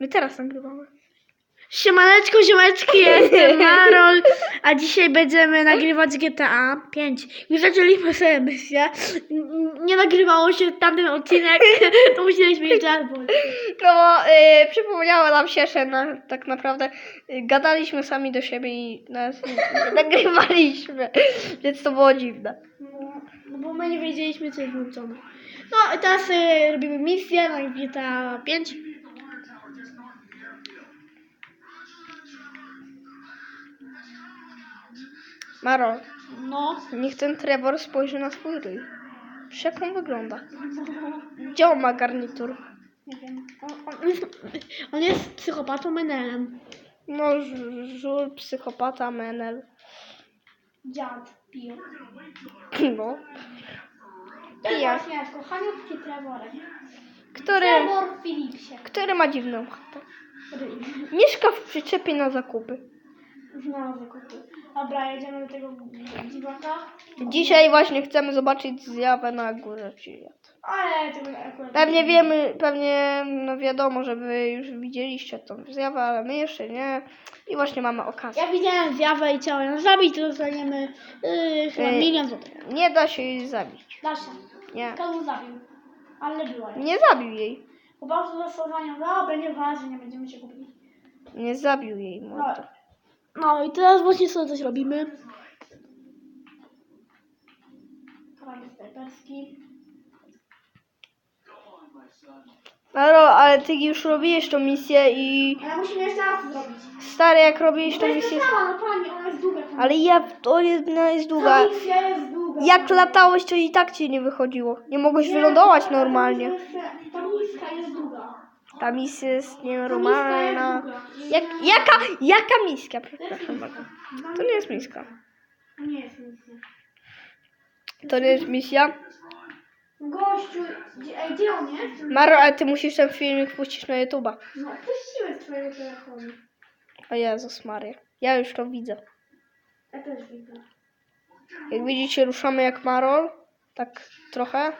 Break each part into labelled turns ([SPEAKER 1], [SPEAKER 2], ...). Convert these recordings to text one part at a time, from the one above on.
[SPEAKER 1] My teraz nagrywamy. Siemaneczko, ziomeczki, jestem Marol, a dzisiaj będziemy nagrywać GTA 5. Już zaczęliśmy sobie misję. Nie nagrywało się tamten odcinek, to musieliśmy jeszcze raz.
[SPEAKER 2] No bo y, przypomniało nam się, że na, tak naprawdę y, gadaliśmy sami do siebie i nas nie nagrywaliśmy, więc to było dziwne.
[SPEAKER 1] No, no bo my nie wiedzieliśmy, co jest włączone. No i teraz y, robimy misję na GTA 5.
[SPEAKER 2] Maro,
[SPEAKER 1] No.
[SPEAKER 2] niech ten Trevor spojrzy na swój ryj. Wiesz, Jak on wygląda? Gdzie on ma garnitur?
[SPEAKER 1] Nie wiem. On, on, jest, on jest psychopatą menelem.
[SPEAKER 2] No, ż- żul, psychopata, menel.
[SPEAKER 1] Dziad pije.
[SPEAKER 2] No.
[SPEAKER 1] Jest
[SPEAKER 2] Ja.
[SPEAKER 1] właśnie kochaniutki Trevorek.
[SPEAKER 2] Który,
[SPEAKER 1] Trevor Philipsie.
[SPEAKER 2] który ma dziwną chatę.
[SPEAKER 1] Ryj.
[SPEAKER 2] Mieszka w przyczepie na zakupy.
[SPEAKER 1] Dobra, jedziemy do tego dziwaka.
[SPEAKER 2] Dzisiaj właśnie chcemy zobaczyć zjawę na górze Chiliad.
[SPEAKER 1] Ale tego akurat...
[SPEAKER 2] Pewnie wiemy, pewnie no wiadomo, że wy już widzieliście tą zjawę, ale my jeszcze nie. I właśnie mamy okazję.
[SPEAKER 1] Ja widziałem zjawę i chciałem ją zabić, to dostaniemy yy, chyba
[SPEAKER 2] Yy.
[SPEAKER 1] milion złotych.
[SPEAKER 2] Nie da się jej zabić.
[SPEAKER 1] Da się.
[SPEAKER 2] Nie.
[SPEAKER 1] Kogo zabił? Ale była.
[SPEAKER 2] Nie zabił jej.
[SPEAKER 1] Po prostu zastosowanie, dobra, nie ważne, nie będziemy się kupić.
[SPEAKER 2] Nie zabił jej
[SPEAKER 1] No.
[SPEAKER 2] mordo.
[SPEAKER 1] No i teraz właśnie sobie coś robimy. Kraj snajperski.
[SPEAKER 2] Maro, ale ty już robiłeś tą misję i
[SPEAKER 1] Ale musimy jeszcze raz to zrobić.
[SPEAKER 2] stary, jak robiłeś tą
[SPEAKER 1] jest
[SPEAKER 2] misję.
[SPEAKER 1] ta sama, no pani, ona jest długa.
[SPEAKER 2] Ale ja, to jest, ona jest długa.
[SPEAKER 1] Ta misja jest długa.
[SPEAKER 2] Jak latałeś, to i tak ci nie wychodziło. Nie mogłeś
[SPEAKER 1] Nie,
[SPEAKER 2] wylądować normalnie.
[SPEAKER 1] Ta misja- jest długa.
[SPEAKER 2] Ta misja jest nienormalna.
[SPEAKER 1] miska.
[SPEAKER 2] Jak, jaka, jaka miska? Przepraszam bardzo.
[SPEAKER 1] miska.
[SPEAKER 2] To nie jest miska.
[SPEAKER 1] To nie jest misja.
[SPEAKER 2] To nie jest misja.
[SPEAKER 1] Gościu, gdzie, on jest?
[SPEAKER 2] Maro, ale ty musisz ten filmik puścić na YouTube'a.
[SPEAKER 1] No, puściłem z twojego telefonu.
[SPEAKER 2] O Jezus Maria. Ja już to widzę.
[SPEAKER 1] Ja też widzę.
[SPEAKER 2] Jak widzicie, ruszamy jak Marol. Tak trochę.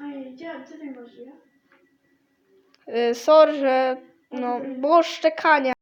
[SPEAKER 1] Ej, gdzie, gdzie ten gościu jest?
[SPEAKER 2] Yy, sorry, że no, było szczekania.